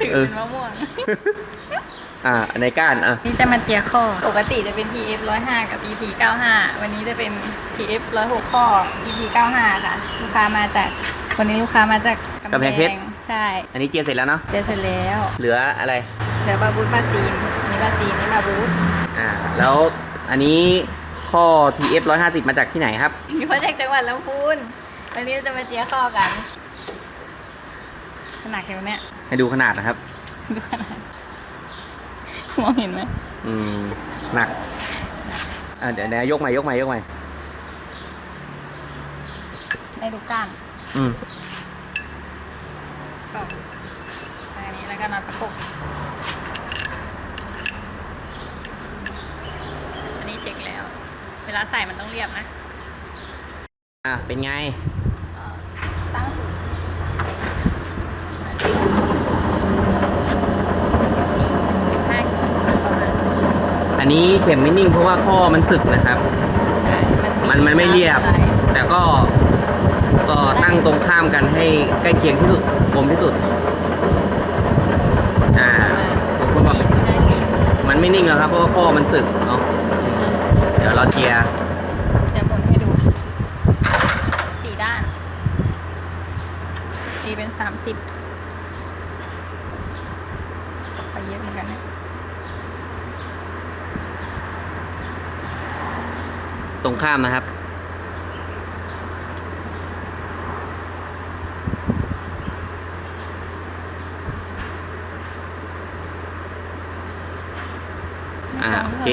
ถือเออเป็นมะม่วง อ่าในก้านอะ นี่จะมาเจียข้อ ปกติจะเป็น TF 105 กับ EP 95 วันนี้จะเป็น TF 106 ข้อ EP 95 ค่ะ ลูกค้ามาจาก วันนี้ลูกค้ามาจากกำแพงเพชร ใช่ อันนี้เจียเสร็จแล้วเนาะ เจอเสร็จแล้ว เหลืออะไร เหลือบาบูสบาซีนอันนี้บาซีนนี่บาบูสอ่า แล้วอันนี้ข้อ TF 150 มาจากที่ไหนครับอยู่มาจากจังหวัดลำพูน วันนี้เราจะมาเจียข้อกัน ขนาดแค่เนี้ยให้ดูขนาดนะครับ ดูขนาดมองเห็นไหมอืมหนักอ่าเดี๋ยวเดี๋ยวยกใหม่ยกใหม่ยกใหม่ได้ดูก้านอืมก็อันนี้แล้วก็น็อตประกบอันนี้เช็คแล้ว เวลาใส่มันต้องเรียบนะ อะเป็นไง ตั้งสูงสิบห้าขีดประมาณ อันนี้เข็มไม่นิ่งเพราะว่าข้อมันสึกนะครับ ใช่มันมันไม่เรียบ แต่ก็ก็ตั้งตรงข้ามกันให้ใกล้เคียงที่สุดกลมที่สุด อ่าบางคนบอกห้าขีดมันไม่นิ่งแล้วครับเพราะว่าข้อมันสึกเนาะเดี๋ยวเราเจียร์จะหมุนให้ดูสี่ด้านตีเป็นสามสิบไปเยอะเหมือนกันนะ ตรงข้ามนะครับ อ่าโอเค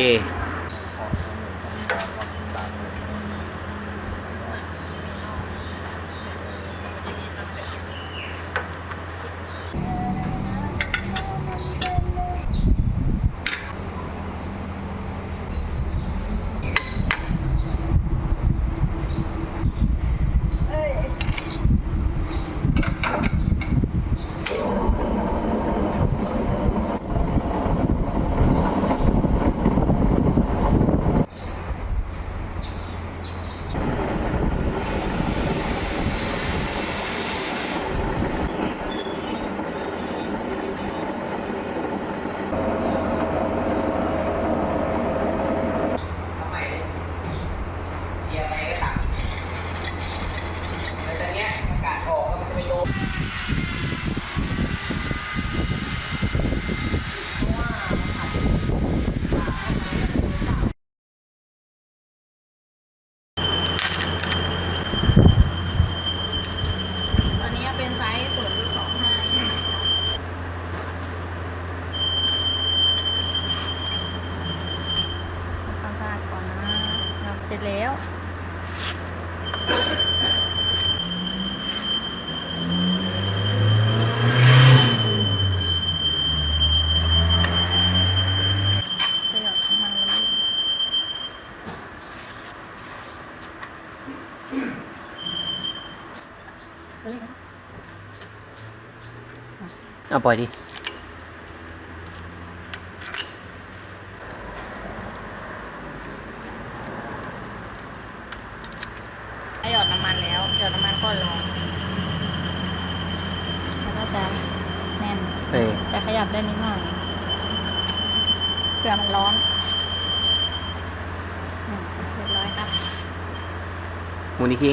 ทำไมเกียร์ไปก็ต่ำแล้วตอนเนี้ยอากาศออกแล้วมันจะไปโดนตอนนี้เป็นไซส์ศูนย์จุดสองห้าความสะอาดก่อนนะเราเสร็จ แล้ว ประโยชน์ของมันเลยเฮ้ยเอาปล่อยดิ ให้หยอดน้ำมันแล้วหยอดน้ำมัน ก่อนลองแล้วก็จะแน่น เอ้ยจะขยับได้นิดหน่อยเผื่อมันร้อนอืมเรียบร้อยครับมูนิคิ